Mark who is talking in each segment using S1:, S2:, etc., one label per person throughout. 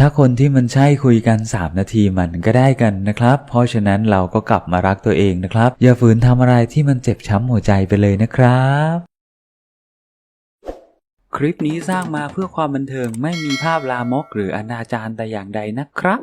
S1: ถ้าคนที่มันใช่คุยกัน 3 นาทีมันก็ได้กันนะครับ เพราะฉะนั้นเราก็กลับมารักตัวเองนะครับ อย่าฝืนทำอะไรที่มันเจ็บช้ำหัวใจไปเลยนะครับ คลิปนี้สร้างมาเพื่อความบันเทิงไม่มีภาพลามกหรืออนาจารแต่อย่างใดนะครับ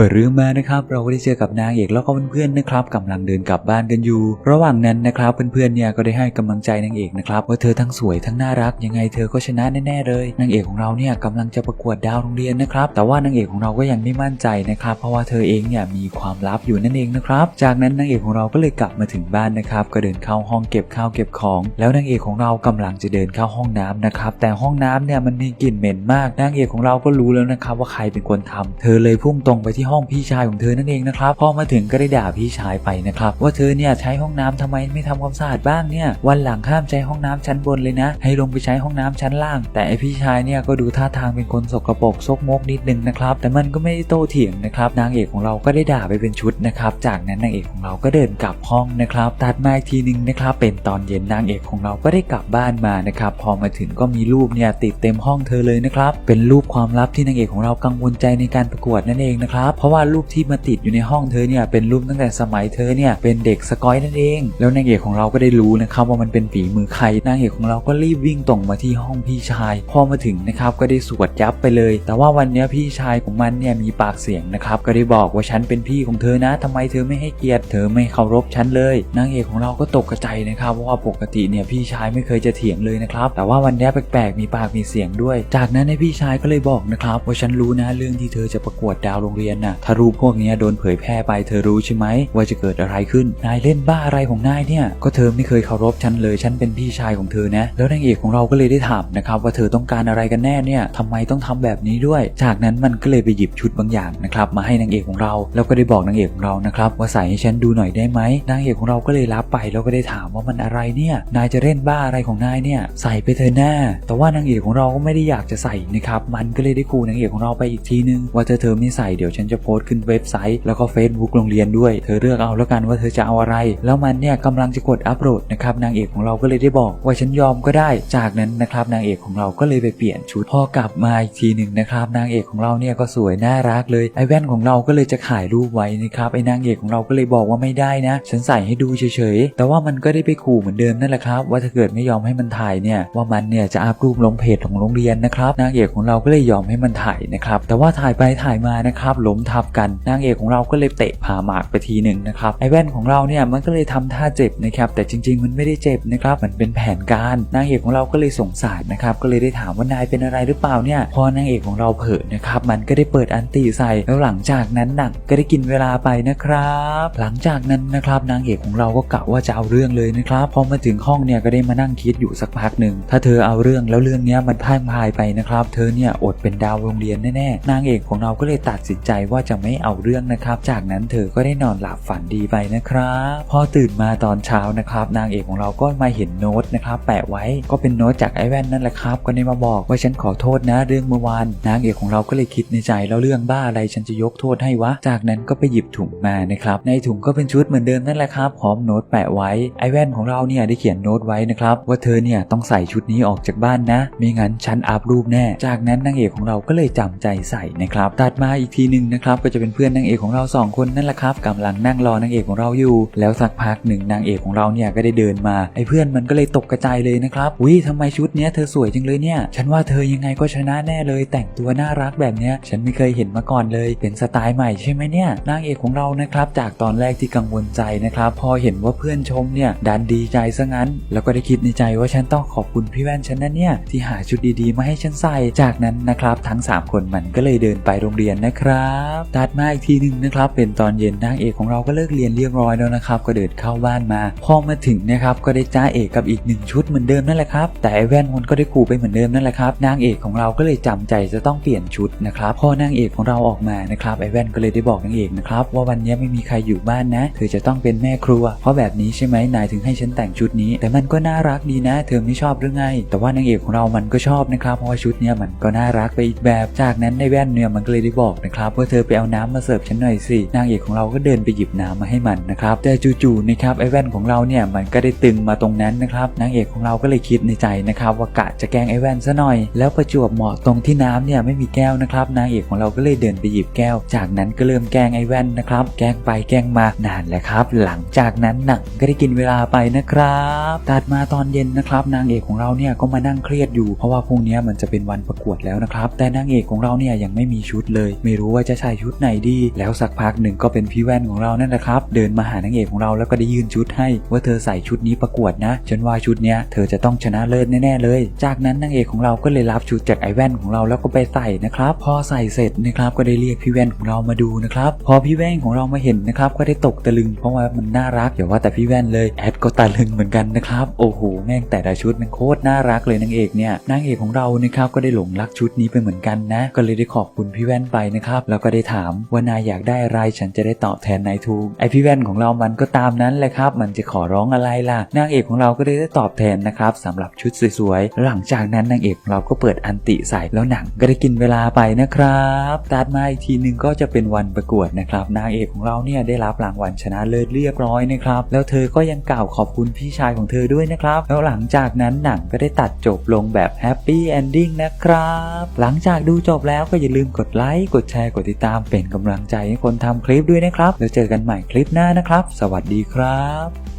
S1: เปิดเรื่องมานะครับเราก็ได้เจอกับนางเอกแล้วก็เพื่อนๆนะครับกำลังเดินกลับบ้านกันอยู่ ระหว่างนั้นนะครับเพื่อนๆเนี่ยก็ได้ให้กำลังใจนางเอกนะครับว่าเธอทั้งสวยทั้งน่ารักยังไงเธอก็ชนะแน่ๆเลยนางเอกของเราเนี่ยกำลังจะประกวดดาวโรงเรียนนะครับแต่ว่านางเอกของเราก็ยังไม่มั่นใจนะครับเพราะว่าเธอเองเนี่ยมีความลับอยู่นั่นเองนะครับจากนั้นนางเอกของเราก็เลยกลับมาถึงบ้านนะครับก็เดินเข้าห้องเก็บข้าวเก็บของ แล้วนางเอกของเรากำลังจะเดินเข้าห้องน้ำนะครับแต่ห้องน้ำเนี่ยมันมีกลิ่นเหม็นมากนางเอกของเราก็รู้แล้วนะครับว่าใครเป็นคนทำเธอเลยพุ่งตรงไปที่ห้องพี่ชายของเธอนั่นเองนะครับพอมาถึงก็ได้ด่าพี่ชายไปนะครับว่าเธอเนี่ยใช้ห้องน้ำทำไมไม่ทำความสะอาดบ้างเนี่ยวันหลังห้ามใช้ห้องน้ำชั้นบนเลยนะ ให้ลงไปใช้ห้องน้ำชั้นล่าง แต่ไอพี่ชายเนี่ยก็ดูท่าทางเป็นคนสกปรกซกมกนิดนึงนะครับแต่มันก็ไม่ได้โต้เถียงนะครับนางเอกของเราก็ได้ด่าไปเป็นชุดนะครับจากนั้นนางเอกของเราก็เดินกลับห้องนะครับตัดมาอีกทีหนึงนะครับเป็นตอนเย็นนางเอกของเราก็ได้กลับบ้านมานะครับพอมาถึงก็มีรูปเนี่ยติดเต็มห้องเธอเลยนะครับเป็นรูปความลับที่นางเอกของเรากังวลใจในการประกวดนั่นเองนะครับเพราะว่ารูปที่มาติดอยู่ในห้องเธอเนี่ยเป็นรูปตั้งแต่สมัยเธอเนี่ยเป็นเด็กสกอยนั่นเอง แล้วนางเอกของเราก็ได้รู้นะครับว่ามันเป็นฝีมือใครนางเอกของเราก็รีบวิ่งตรงมาที่ห้องพี่ชาย พอมาถึงนะครับก็ได้สวดยับไปเลย แต่ว่าวันนี้พี่ชายของมันเนี่ยมีปากเสียงนะครับก็ได้บอกว่าฉันเป็นพี่ของเธอนะทำไมเธอไม่ให้เกียรติเธอไม่เคารพฉันเลยนางเอกของเราก็ตกกระใจนะครับเพราะว่าปกติเนี่ยพี่ชายไม่เคยจะเถียงเลยนะครับแต่ว่าวันนี้แปลกๆมีปากมีเสียงด้วย จากนั้นในพี่ชายก็เลยบอกนะครับว่าฉันรู้นะเรื่องที่เธอจะประกวดดาวโรงเรียนน่ะ ถ้ารูปพวกนี้โดนเผยแพร่ไปเธอรู้ใช่ไหมว่าจะเกิดอะไรขึ้น นายเล่นบ้าอะไรของนายเนี่ย ก็เธอไม่เคยเคารพฉันเลย ฉันเป็นพี่ชายของเธอนะ แล้วนางเอกของเราก็เลยได้ถามนะครับว่าเธอต้องการอะไรกันแน่เนี่ยทำไมต้องทำแบบนี้ด้วย จากนั้นมันก็เลยไปหยิบชุดบางอย่างนะครับมาให้นางเอกของเรา แล้วก็ได้บอกนางเอกของเรานะครับว่าใส่ให้ฉันดูหน่อยได้ไหม นางเอกของเราก็เลยรับไปแล้วก็ได้ถามว่ามันอะไรเนี่ย นายจะเล่นบ้าอะไรของนายเนี่ย ใส่ไปเธอหน้า แต่ว่านางเอกของเราก็ไม่ได้อยากจะใส่นะครับ มันก็เลยได้คูนางเอกของเราไปอีกทีนึงว่าเธอเธอไม่ใส่เดี๋ยวฉันจะโพสต์ขึ้นเว็บไซต์ แล้วก็ Facebook โรงเรียนด้วย เธอเลือกเอาแล้วกันว่าเธอจะเอาอะไร แล้วมันเนี่ยกำลังจะกดอัปโหลดนะครับนางเอกของเราก็เลยได้บอกว่าฉันยอมก็ได้ จากนั้นนะครับนางเอกของเราก็เลยไปเปลี่ยนชุดพอกลับมาอีกทีหนึ่งนะครับนางเอกของเราเนี่ยก็สวยน่ารักเลยไอ้แว่นของเราก็เลยจะขายรูปไว้นะครับไอ้นางเอกของเราก็เลยบอกว่าไม่ได้นะ ฉันใส่ให้ดูเฉยๆแต่ว่ามันก็ได้ไปขู่เหมือนเดิมนั่นแหละครับว่าถ้าเกิดไม่ยอมให้มันถ่ายเนี่ยว่ามันเนี่ยจะอัพรูปลงเพจของโรงเรียนนะครับนางเอกของเราก็เลยยอมให้มันถ่ายนะครับแต่ว่าถ่ายไปถ่ายมานะครับล้มทับกันนางเอกของเราก็เลยเตะผ่าหมากไปทีหนึ่งนะครับไอ้แว่นของเราเนี่ยมันก็เลยทำท่าเจ็บนะครับแต่จริง ๆ มันไม่ได้เจ็บนะครับมันเป็นแผนการนางเอกของเราก็เลยสงสารนะครับก็เลยได้ถามว่านายเป็นอะไรหรือเปล่าเนี่ยพอนางเอกของเราเผลอนะครับมันก็ได้เปิดอันตีใส่แล้วหลังจากนั้นหนังก็ได้กินเวลาไปนะครับ หลังจากนั้นนะครับนางเอกของเราก็กะว่าจะเอาเรื่องเลยนะครับพอมาถึงห้องเนี่ยก็ได้มานั่งคิดอยู่สักพักหนึ่งถ้าเธอเอาเรื่องแล้วเรื่องเนี้ยมันพ่ายพายไปนะครับ เธอเนี่ยอดเป็นดาวโรงเรียนแน่ๆนางเอกของเราก็เลยตัดสินใจว่าจะไม่เอาเรื่องนะครับ จากนั้นเธอก็ได้นอนหลับฝันดีไปนะครับ พอตื่นมาตอนเช้านะครับ นางเอกของเราก็มาเห็นโน้ตนะครับแปะไว้ก็เป็นโน้ตจากไอ้แว่นนั่นแหละครับ ก็ได้มาบอกว่าฉันขอโทษนะเรื่องเมื่อวานนางเอกของเราก็เลยคิดในใจแล้วเรื่องบ้าอะไรฉันจะยกโทษให้วะ จากนั้นก็ไปหยิบถุงมานะครับในถุงก็เป็นชุดเหมือนเดิมนั่นแหละครับพร้อมโน้ตแปะไว้ไอ้แว่นของเราเนี่ยได้เขียนโน้ตไว้นะครับว่าเธอเนี่ยต้องใส่ชุดนี้ออกจากบ้านนะไม่งั้นฉันอัพรูปแน่ จากนั้นนางเอกของเราก็เลยจำใจใส่นะครับตัดมาอีกทีหนึ่งนะครับก็จะเป็นเพื่อนนางเอกของเราสองคนนั่นแหละครับกำลังนั่งรอนางเอกของเราอยู่ แล้วสักพักหนึ่งนางเอกของเราเนี่ยก็ได้เดินมาไอ้เพื่อนมันก็เลยตกกระจายเลยนะครับวิทำไมชุดเนี้ยเธอสวยจังเลยเนี่ยฉันว่าเธอยังไงก็ชนะแน่เลย แต่งตัวน่ารักแบบเนี้ยฉันไม่เคยเห็นมาก่อนเลย เป็นสไตล์ใหม่ใช่ไหมเนี่ยนางเอกของเรานะครับจากตอนแรกที่กังวลใจนะครับพอเห็นว่าเพื่อนชมเนี่ยดันดีใจซะงั้น แล้วก็ได้คิดในใจว่าฉันต้องขอบคุณพี่แว่นฉันนะเนี่ยที่หาชุดดีๆ มาให้ฉันใส่จากนั้นนะครับทั้ง 3 คนมันก็เลยเดินไปโรงเรียนนะครับตัดมาอีกทีหนึ่งนะครับ เป็นตอนเย็นนางเอกของเราก็เลิกเรียนเรียบร้อยแล้วนะครับ ก็เดินเข้าบ้านมา พอมาถึงนะครับ ก็ได้จ้าเอกกับอีกหนึ่งชุดเหมือนเดิมนั่นแหละครับ แต่ไอแว่นมันก็ได้ขู่ไปเหมือนเดิมนั่นแหละครับ นางเอกของเราก็เลยจำใจจะต้องเปลี่ยนชุดนะครับ พอนางเอกของเราออกมานะครับ ไอแว่นก็เลยได้บอกนางเอกนะครับว่าวันนี้ไม่มีใครอยู่บ้านนะ เธอจะต้องเป็นแม่ครัว เพราะแบบนี้ใช่ไหมนายถึงให้ฉันแต่งชุดนี้ แต่มันก็น่ารักดีนะ เธอไม่ชอบหรือไง แต่ว่านางเอกของเรามันก็ชอบนะครับ เพราะว่าชุดเนี้ยมันก็น่ารักไปอีกแบบ จากนั้นในแว่นเนี่ยมันก็เลยได้บอกนะครับว่าเธออไปเอาน้ำมาเสิร์ฟฉันหน่อยสิ นางเอกของเราก็เดินไปหยิบน้ำมาให้มันนะครับ แต่จู่ๆนะครับไอ้แว่นของเราเนี่ยมันก็ได้ตึงมาตรงนั้นนะครับนางเอกของเราก็เลยคิดในใจนะครับว่ากะจะแกล้งไอ้แว่นซะหน่อย แล้วประจวบเหมาะตรงที่น้ำเนี่ยไม่มีแก้วนะครับ นางเอกของเราก็เลยเดินไปหยิบแก้ว จากนั้นก็เริ่มแกล้งไอ้แว่นนะครับ แกล้งไปแกล้งมานานแหละครับ หลังจากนั้นหนังก็ได้กินเวลาไปนะครับตัดมาตอนเย็นนะครับ นางเอกของเราเนี่ยก็มานั่งเครียดอยู่ เพราะว่าพรุ่งนี้มันจะเป็นวันประกวดแล้วนะครับ แต่นางเอกของเราเนี่ยยังไม่มีชุดเลย ไม่รู้ว่าจะใส่ชุดไหนดี แล้วสักพักหนึ่งก็เป็นพี่แว่นของเรานั่นแหละครับ เดินมาหานางเอกของเราแล้วก็ได้ยื่นชุดให้ ว่าเธอใส่ชุดนี้ประกวดนะ ฉันว่าชุดเนี้ยเธอจะต้องชนะเลิศแน่ๆเลย จากนั้นนางเอกของเราก็เลยรับชุดจากไอแว่นของเราแล้วก็ไปใส่นะครับ พอใส่เสร็จนะครับก็ได้เรียกพี่แว่นของเรามาดูนะครับ พอพี่แว่นของเรามาเห็นนะครับก็ได้ตกตะลึงเพราะว่ามันน่ารักอย่าว่าแต่พี่แว่นเลยแอดก็ตะลึงเหมือนกันนะครับ โอ้โหแม่งแต่ละชุดมันโคตรน่ารักเลยนางเอกเนี่ยนางเอกของเรานะครับก็ได้หลงรักชุดนี้ไปเหมือนกันนะ ก็เลยได้ขอบคุณพี่แว่นไปนะครับแล้วก็ได้ถามว่านายอยากได้อะไรฉันจะได้ตอบแทนนายทูไอพี่แว่นของเรามันก็ตามนั้นแหละครับ มันจะขอร้องอะไรล่ะนางเอกของเราก็ได้ได้ตอบแทนนะครับสำหรับชุดสวยๆหลังจากนั้นนางเอกของเราก็เปิดอันติใส่แล้วหนังก็ได้กินเวลาไปนะครับตัดมาอีกทีหนึงก็จะเป็นวันประกวดนะครับ นางเอกของเราเนี่ยได้รับรางวัลชนะเลิศเรียบร้อยนะครับแล้วเธอก็ยังกล่าวขอบคุณพี่ชายของเธอด้วยนะครับ แล้วหลังจากนั้นหนังก็ได้ตัดจบลงแบบแฮปปี้เอนดิ้งนะครับ หลังจากดูจบแล้วก็อย่าลืมกดไลค์กดแชร์กดติดตามเป็นกำลังใจให้คนทำคลิปด้วยนะครับ แล้วเจอกันใหม่คลิปหน้านะครับ สวัสดีครับ